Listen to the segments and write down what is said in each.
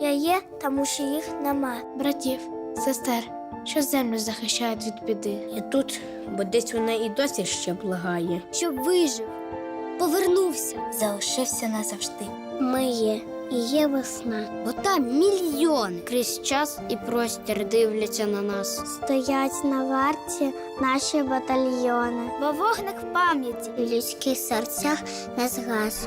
Я є, тому що їх нема. братів, сестер, що землю захищають від біди. Я тут, бо десь вона і досі ще благає. Щоб вижив, повернувся. залишився назавжди. Ми є і є весна. Бо там мільйони. Крізь час і простір дивляться на нас. Стоять на варті наші батальйони. Бо вогник пам'яті в людських серцях не згас.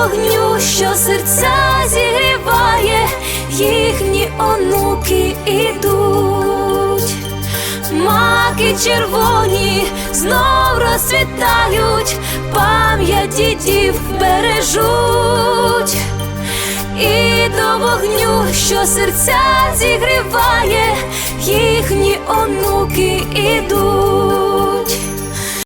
вогню, що серця зігріває, їхні онуки ідуть, маки червоні знов розцвітають, пам'ять дідів бережуть, і до вогню, що серця зігріває, їхні онуки ідуть.